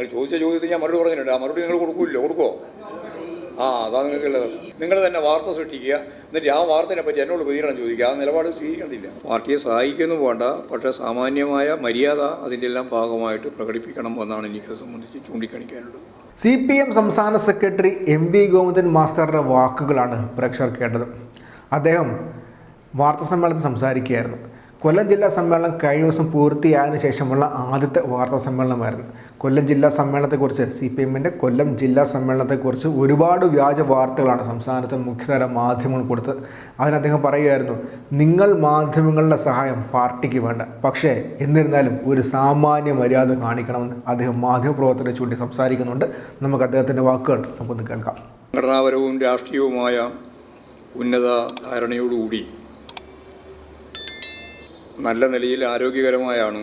നിങ്ങൾ ചോദിച്ച ചോദ്യത്തിന് ഞാൻ മറുപടി പറഞ്ഞിട്ടുണ്ട്. ആ മറുപടി നിങ്ങൾ കൊടുക്കൂല്ലോ? കൊടുക്കുമോ ആ അതാ നിങ്ങൾക്കുള്ളത്. നിങ്ങൾ തന്നെ വാർത്ത സൃഷ്ടിക്കുക. എന്നിട്ട് ആ വാർത്തനെ പറ്റി എന്നോട് പ്രതികരണം ചോദിക്കുക. ആ നിലപാട് സ്വീകരിക്കണമെന്നില്ല പാർട്ടിയെ സഹായിക്കുന്നു വേണ്ട. പക്ഷേ സാമാന്യമായ മര്യാദ അതിന്റെ എല്ലാം ഭാഗമായിട്ട് പ്രകടിപ്പിക്കണം എന്നാണ് എനിക്കത് സംബന്ധിച്ച് ചൂണ്ടിക്കാണിക്കാനുള്ളത്. സി പി എം സംസ്ഥാന സെക്രട്ടറി എം വി ഗോവിന്ദൻ മാസ്റ്ററുടെ വാക്കുകളാണ് പ്രേക്ഷകർ കേട്ടത്. അദ്ദേഹം വാർത്താ സമ്മേളനത്തിൽ സംസാരിക്കുകയായിരുന്നു. കൊല്ലം ജില്ലാ സമ്മേളനം കഴിഞ്ഞ ദിവസം പൂർത്തിയായതിനു ശേഷമുള്ള ആദ്യത്തെ വാർത്താ സമ്മേളനമായിരുന്നു. കൊല്ലം ജില്ലാ സമ്മേളനത്തെക്കുറിച്ച് സി പി എമ്മിന്റെ കൊല്ലം ജില്ലാ സമ്മേളനത്തെക്കുറിച്ച് ഒരുപാട് വ്യാജ വാർത്തകളാണ് സംസ്ഥാനത്തെ മുഖ്യതര മാധ്യമങ്ങൾ കൊടുത്തത് അതിന് അദ്ദേഹം പറയുകയായിരുന്നു നിങ്ങൾ മാധ്യമങ്ങളുടെ സഹായം പാർട്ടിക്ക് വേണ്ട. പക്ഷേ എന്നിരുന്നാലും ഒരു സാമാന്യ മര്യാദ കാണിക്കണമെന്ന് അദ്ദേഹം മാധ്യമപ്രവർത്തകരെ ചൂണ്ടി സംസാരിക്കുന്നുണ്ട്. നമുക്ക് അദ്ദേഹത്തിന്റെ വാക്കുകൾ നമുക്കൊന്ന് കേൾക്കാം. സംഘടനാപരവും രാഷ്ട്രീയവുമായ ഉന്നത ധാരണയോടുകൂടി നല്ല നിലയിൽ ആരോഗ്യകരമായാണ്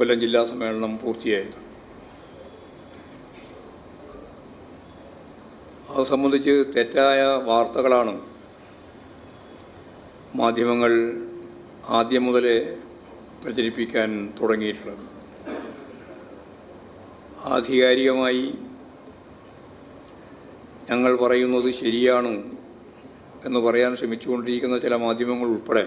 കൊല്ലം ജില്ലാ സമ്മേളനം പൂർത്തിയായത് അത് സംബന്ധിച്ച് തെറ്റായ വാർത്തകളാണ് മാധ്യമങ്ങൾ ആദ്യം മുതലേ പ്രചരിപ്പിക്കാൻ തുടങ്ങിയിട്ടുള്ളത്. ആധികാരികമായി ഞങ്ങൾ പറയുന്നത് ശരിയാണ് എന്ന് പറയാൻ ശ്രമിച്ചുകൊണ്ടിരിക്കുന്ന ചില മാധ്യമങ്ങൾ ഉൾപ്പെടെ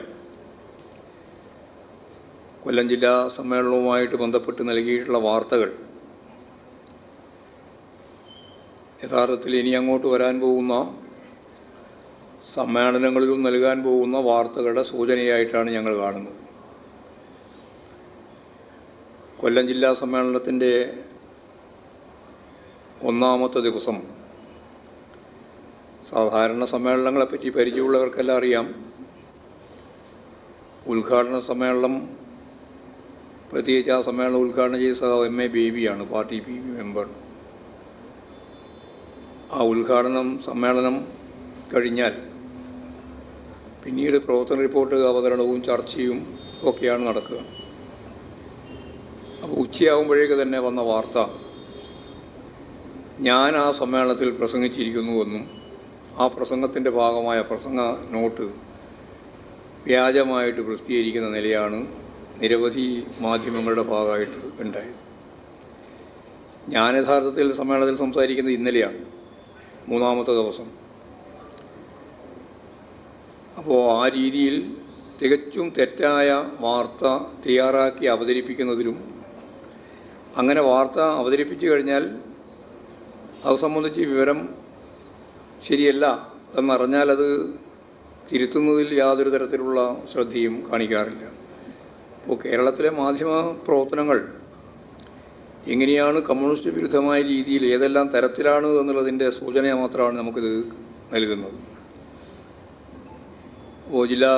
കൊല്ലം ജില്ലാ സമ്മേളനവുമായിട്ട് ബന്ധപ്പെട്ട് നൽകിയിട്ടുള്ള വാർത്തകൾ. യഥാർത്ഥത്തിൽ ഇനി അങ്ങോട്ട് വരാൻ പോകുന്ന സമ്മേളനങ്ങളിലും നൽകാൻ പോകുന്ന വാർത്തകളുടെ സൂചനയായിട്ടാണ് ഞങ്ങൾ കാണുന്നത്. കൊല്ലം ജില്ലാ സമ്മേളനത്തിന്റെ ഒന്നാമത്തെ ദിവസം സാധാരണ സമ്മേളനങ്ങളെപ്പറ്റി പരിചയമുള്ളവർക്കെല്ലാം അറിയാം. ഉദ്ഘാടന സമ്മേളനം പ്രത്യേകിച്ച് ആ സമ്മേളനം ഉദ്ഘാടനം ചെയ്ത സഖാവ് എം എ ബേബിയാണ് പാർട്ടി പി ബി മെമ്പർ. ആ ഉദ്ഘാടനം സമ്മേളനം കഴിഞ്ഞാൽ പിന്നീട് പ്രവർത്തന റിപ്പോർട്ട് അവതരണവും ചർച്ചയും ഒക്കെയാണ് നടക്കുക. അപ്പോൾ ഉച്ചയാകുമ്പോഴേക്ക് തന്നെ വന്ന വാർത്ത ഞാൻ ആ സമ്മേളനത്തിൽ പ്രസംഗിച്ചിരിക്കുന്നുവെന്നും ആ പ്രസംഗത്തിന്റെ ഭാഗമായ പ്രസംഗ നോട്ട് വ്യാജമായിട്ട് പ്രസിദ്ധീകരിക്കുന്ന നിലയാണ് നിരവധി മാധ്യമങ്ങളുടെ ഭാഗമായിട്ട് ഉണ്ടായത്. ഞാൻ യഥാർത്ഥത്തിൽ സമ്മേളനത്തിൽ സംസാരിക്കുന്നത് ഇന്നലെയാണ് മൂന്നാമത്തെ ദിവസം. അപ്പോൾ ആ രീതിയിൽ തികച്ചും തെറ്റായ വാർത്ത തയ്യാറാക്കി അവതരിപ്പിക്കുന്നതിലും അങ്ങനെ വാർത്ത അവതരിപ്പിച്ചു കഴിഞ്ഞാൽ അത് സംബന്ധിച്ച് വിവരം ശരിയല്ല എന്നറിഞ്ഞാൽ അത് തിരുത്തുന്നതിൽ യാതൊരു തരത്തിലുള്ള ശ്രദ്ധയും കാണിക്കാറില്ല. ഇപ്പോൾ കേരളത്തിലെ മാധ്യമ പ്രവർത്തനങ്ങൾ എങ്ങനെയാണ് കമ്മ്യൂണിസ്റ്റ് വിരുദ്ധമായ രീതിയിൽ ഏതെല്ലാം തരത്തിലാണ് എന്നുള്ളതിന്റെ സൂചന മാത്രമാണ് നമുക്കിത് നൽകുന്നത്. ഓ ജില്ലാ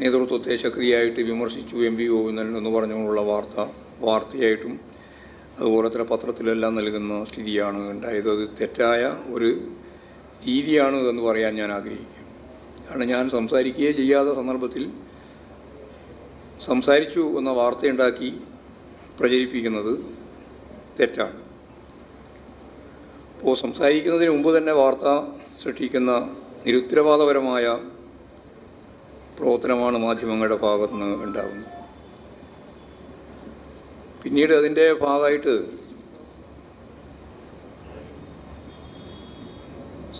നേതൃത്വത്തെ ശക്തിയായിട്ട് വിമർശിച്ചു എം പി ഗോവിന്ദൻ എന്ന് പറഞ്ഞുകൊണ്ടുള്ള വാർത്ത വാർത്തയായിട്ടും അതുപോലെ തന്നെ പത്രത്തിലെല്ലാം നൽകുന്ന സ്ഥിതിയാണ് ഉണ്ടായത്. അത് തെറ്റായ ഒരു രീതിയാണ് എന്ന് പറയാൻ ഞാൻ ആഗ്രഹിക്കും കാരണം ഞാൻ സംസാരിക്കുകയേ ചെയ്യാത്ത സന്ദർഭത്തിൽ സംസാരിച്ചു എന്ന വാർത്തയുണ്ടാക്കി പ്രചരിപ്പിക്കുന്നത് തെറ്റാണ്. അപ്പോൾ സംസാരിക്കുന്നതിന് മുമ്പ് തന്നെ വാർത്ത സൃഷ്ടിക്കുന്ന നിരുത്തരവാദപരമായ പ്രവർത്തനമാണ് മാധ്യമങ്ങളുടെ ഭാഗത്തു നിന്ന് ഉണ്ടാകുന്നത്. പിന്നീട് അതിന്റെ ഭാഗമായിട്ട്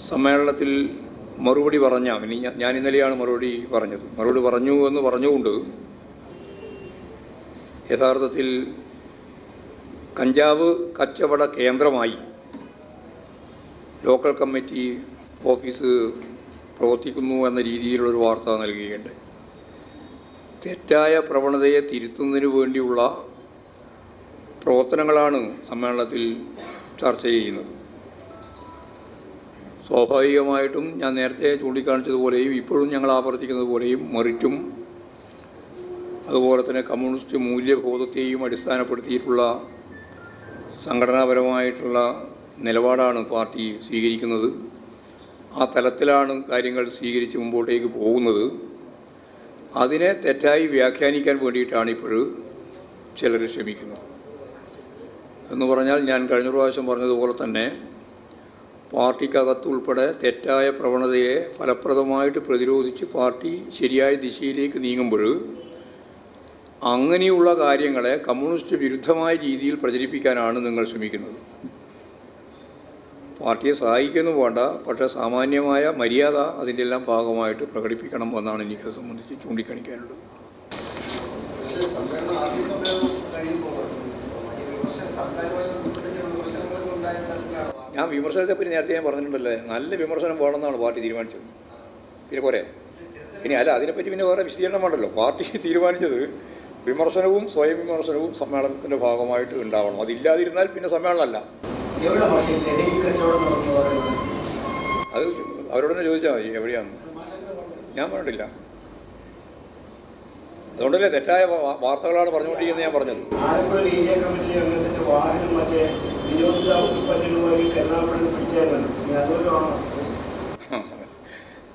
സമ്മേളനത്തിൽ മറുപടി പറഞ്ഞ ഞാൻ ഇന്നലെയാണ് മറുപടി പറഞ്ഞത്. മറുപടി പറഞ്ഞു എന്ന് പറഞ്ഞുകൊണ്ട് യഥാർത്ഥത്തിൽ കഞ്ചാവ് കച്ചവട കേന്ദ്രമായി ലോക്കൽ കമ്മിറ്റി ഓഫീസ് പ്രവർത്തിക്കുന്നു എന്ന രീതിയിലുള്ളൊരു വാർത്ത നൽകുകയുണ്ട്. തെറ്റായ പ്രവണതയെ തിരുത്തുന്നതിന് വേണ്ടിയുള്ള പ്രവർത്തനങ്ങളാണ് സമ്മേളനത്തിൽ ചർച്ച ചെയ്യുന്നത്. സ്വാഭാവികമായിട്ടും ഞാൻ നേരത്തെ ചൂണ്ടിക്കാണിച്ചതുപോലെയും ഇപ്പോഴും ഞങ്ങൾ ആവർത്തിക്കുന്നത് പോലെയും മെറിറ്റും അതുപോലെ തന്നെ കമ്മ്യൂണിസ്റ്റ് മൂല്യബോധത്തെയും അടിസ്ഥാനപ്പെടുത്തിയിട്ടുള്ള സംഘടനാപരമായിട്ടുള്ള നിലപാടാണ് പാർട്ടി സ്വീകരിക്കുന്നത്. ആ തലത്തിലാണ് കാര്യങ്ങൾ സ്വീകരിച്ച് മുമ്പോട്ടേക്ക് പോകുന്നത്. അതിനെ തെറ്റായി വ്യാഖ്യാനിക്കാൻ വേണ്ടിയിട്ടാണ് ഇപ്പോൾ ചിലർ ശ്രമിക്കുന്നത്. എന്ന് പറഞ്ഞാൽ ഞാൻ കഴിഞ്ഞ പ്രാവശ്യം പറഞ്ഞതുപോലെ തന്നെ പാർട്ടിക്കകത്തുൾപ്പെടെ തെറ്റായ പ്രവണതയെ ഫലപ്രദമായിട്ട് പ്രതിരോധിച്ച് പാർട്ടി ശരിയായ ദിശയിലേക്ക് നീങ്ങുമ്പോൾ അങ്ങനെയുള്ള കാര്യങ്ങളെ കമ്മ്യൂണിസ്റ്റ് വിരുദ്ധമായ രീതിയിൽ പ്രചരിപ്പിക്കാനാണ് നിങ്ങൾ ശ്രമിക്കുന്നത്. പാർട്ടിയെ സഹായിക്കുന്നു വേണ്ട പക്ഷേ സാമാന്യമായ മര്യാദ അതിന്റെ എല്ലാം ഭാഗമായിട്ട് പ്രകടിപ്പിക്കണം എന്നാണ് എനിക്കത് സംബന്ധിച്ച് ചൂണ്ടിക്കാണിക്കാനുള്ളത്. ഞാൻ വിമർശനത്തെ പറ്റി നേരത്തെ ഞാൻ പറഞ്ഞിട്ടുണ്ടല്ലേ? നല്ല വിമർശനം വേണമെന്നാണ് പാർട്ടി തീരുമാനിച്ചത്. പിന്നെ പോരെ? ഇനി അല്ല അതിനെപ്പറ്റി പിന്നെ വേറെ വിശദീകരണം വേണ്ടല്ലോ? പാർട്ടി തീരുമാനിച്ചത് വിമർശനവും സ്വയം വിമർശനവും സമ്മേളനത്തിന്റെ ഭാഗമായിട്ട് ഉണ്ടാവണം. അതില്ലാതിരുന്നാൽ പിന്നെ സമ്മേളനമല്ല. അത് അവരോട് തന്നെ ചോദിച്ചാൽ മതി എവിടെയാണ് ഞാൻ പറഞ്ഞിട്ടില്ല. അതുകൊണ്ടല്ലേ തെറ്റായ വാർത്തകളാണ് പറഞ്ഞുകൊണ്ടിരിക്കുന്നത് ഞാൻ പറഞ്ഞത്.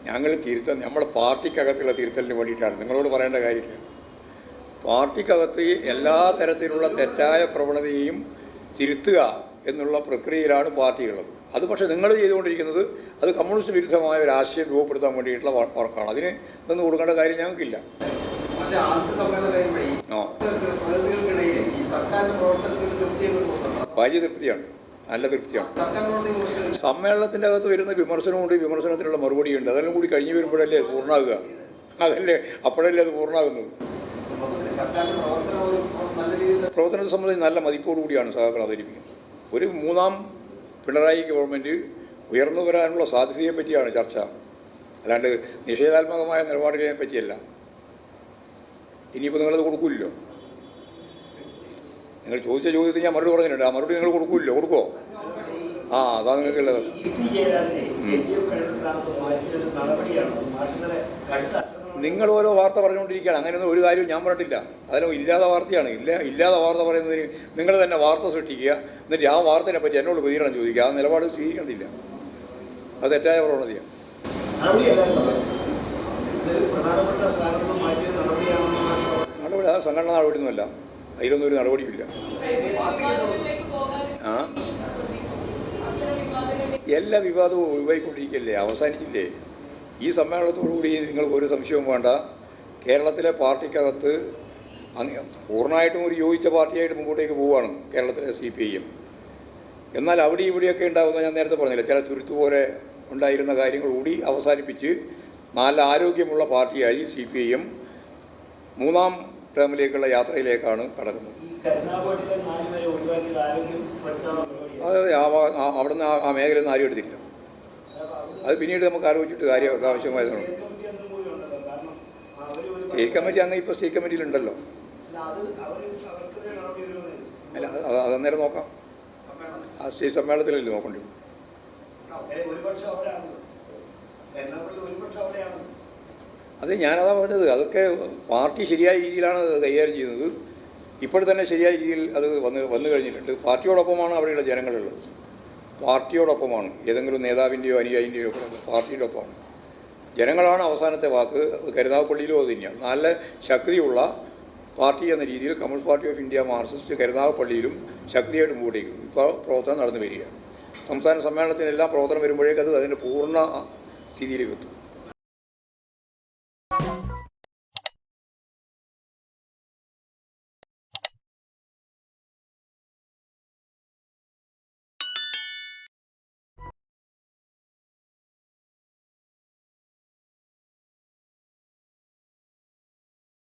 ഞങ്ങൾ തിരുത്തൽ നമ്മുടെ പാർട്ടിക്കകത്തുള്ള തിരുത്തലിന് വേണ്ടിയിട്ടാണ്. നിങ്ങളോട് പറയേണ്ട കാര്യമില്ല. പാർട്ടിക്കകത്ത് എല്ലാ തരത്തിലുള്ള തെറ്റായ പ്രവണതയെയും തിരുത്തുക എന്നുള്ള പ്രക്രിയയിലാണ് പാർട്ടിയുള്ളത്. അത് പക്ഷേ നിങ്ങൾ ചെയ്തുകൊണ്ടിരിക്കുന്നത് അത് കമ്മ്യൂണിസ്റ്റ് വിരുദ്ധമായ ഒരു ആശയം രൂപപ്പെടുത്താൻ വേണ്ടിയിട്ടുള്ള വർക്കാണ്. അതിന് നിന്ന് കൊടുക്കേണ്ട കാര്യം ഞങ്ങൾക്കില്ല. വലിയ തൃപ്തിയാണ്. നല്ല തൃപ്തിയാണ്. സമ്മേളനത്തിന്റെ അകത്ത് വരുന്ന വിമർശനമുണ്ട് വിമർശനത്തിനുള്ള മറുപടിയുണ്ട്. അതെല്ലാം കൂടി കഴിഞ്ഞ് വരുമ്പോഴല്ലേ പൂർണമാകുക അതല്ലേ? അപ്പോഴല്ലേ അത് പൂർണമാകുന്നത് പ്രവർത്തനത്തെ സംബന്ധിച്ച് നല്ല മതിപ്പോടുകൂടിയാണ് സഹാക്കൾ അവതരിപ്പിക്കുന്നത്. ഒരു മൂന്നാം പിണറായി ഗവൺമെന്റ് ഉയർന്നു വരാനുള്ള സാധ്യതയെ പറ്റിയാണ് ചർച്ച. അല്ലാണ്ട് നിഷേധാത്മകമായ നിലപാടുകളെ പറ്റിയല്ല. ഇനിയിപ്പോൾ നിങ്ങളത് കൊടുക്കില്ലല്ലോ നിങ്ങൾ ചോദിച്ച ചോദ്യത്തിന് ഞാൻ മറുപടി പറഞ്ഞിട്ടുണ്ട്. ആ മറുപടി നിങ്ങൾ കൊടുക്കില്ലല്ലോ കൊടുക്കോ ആ അതാ നിങ്ങൾക്കുള്ളത്. നിങ്ങൾ ഓരോ വാർത്ത പറഞ്ഞുകൊണ്ടിരിക്കുകയാണ്. അങ്ങനെയൊന്നും ഒരു കാര്യവും ഞാൻ പറഞ്ഞിട്ടില്ല. അതെല്ലാം ഇല്ലാത്ത വാർത്തയാണ്. ഇല്ല ഇല്ലാത്ത വാർത്ത പറയുന്നതിന് നിങ്ങൾ തന്നെ വാർത്ത സൃഷ്ടിക്കുക. എന്നിട്ട് ആ വാർത്തയെ പറ്റി എന്നോട് പ്രതികരണം ചോദിക്കുക. ആ നിലപാട് സ്വീകരിക്കണ്ടില്ല അത് തെറ്റായ പ്രവണതയാണ്. നടപടി ആ സംഘടന നടപടിയൊന്നുമല്ല. അതിലൊന്നും ഒരു നടപടിയില്ല ആ? എല്ലാ വിവാദവും ഒഴിവായിക്കൊണ്ടിരിക്കല്ലേ അവസാനിച്ചില്ലേ? ഈ സമ്മേളനത്തോടുകൂടി നിങ്ങൾക്ക് ഒരു സംശയവും വേണ്ട. കേരളത്തിലെ പാർട്ടിക്കകത്ത് അങ്ങ് പൂർണമായിട്ടും ഒരു യോജിച്ച പാർട്ടിയായിട്ട് മുമ്പോട്ടേക്ക് പോവുകയാണ് കേരളത്തിലെ സി പി ഐ എം എന്നാൽ അവിടെ ഇവിടെയൊക്കെ ഉണ്ടാകുന്ന ഞാൻ നേരത്തെ പറഞ്ഞില്ല ചില ചുരുത്തു പോലെ ഉണ്ടായിരുന്ന കാര്യങ്ങൾ കൂടി അവസാനിപ്പിച്ച് നല്ല ആരോഗ്യമുള്ള പാർട്ടിയായി സി പി ഐ എം മൂന്നാം ടേമിലേക്കുള്ള യാത്രയിലേക്കാണ് കടക്കുന്നത്. അതെ അതെ അവിടുന്ന് ആ- മേഖലയിൽ നിന്ന് ആരും എടുത്തിട്ടില്ല. അത് പിന്നീട് നമുക്ക് ആലോചിച്ചിട്ട് കാര്യം ആവശ്യമായതാണ്. സ്റ്റേറ്റ് കമ്മിറ്റി അങ്ങ് ഇപ്പോൾ സ്റ്റേറ്റ് കമ്മിറ്റിയിലുണ്ടല്ലോ. അല്ല, അത് അവർ അവർക്കെതിരെ നടപടി വരുമെന്ന് അല്ല അത് അത് നോക്കാം. ആ സ്റ്റേറ്റ് സമ്മേളനത്തിലല്ലേ നോക്കേണ്ടി അത് ഞാനതാ പറഞ്ഞത്. അതൊക്കെ പാർട്ടി ശരിയായ രീതിയിലാണ് കൈകാര്യം ചെയ്യുന്നത്. ഇപ്പോൾ തന്നെ ശരിയായ രീതിയിൽ അത് വന്ന് വന്നു കഴിഞ്ഞിട്ടുണ്ട്. പാർട്ടിയോടൊപ്പമാണ് അവിടെയുള്ള ജനങ്ങളുള്ളത്. പാർട്ടിയോടൊപ്പമാണ് ഏതെങ്കിലും നേതാവിന്റെയോ അനുയായിന്റെയോ പാർട്ടിയോടൊപ്പമാണ് ജനങ്ങളാണ് അവസാനത്തെ വാക്ക് കരുനാഗപ്പള്ളിയിലും അത് തന്നെയാണ് നല്ല ശക്തിയുള്ള പാർട്ടി എന്ന രീതിയിൽ communist party of India marxist കരുനാഗപ്പള്ളിയിലും ശക്തിയായിട്ട് മുമ്പോട്ടേക്ക് ഇപ്പോൾ പ്രവർത്തനം നടന്നു വരികയാണ് സംസ്ഥാന സമ്മേളനത്തിനെല്ലാം പ്രവർത്തനം വരുമ്പോഴേക്കും അത് അതിന്റെ പൂർണ സ്ഥിതിയിലേക്ക് എത്തും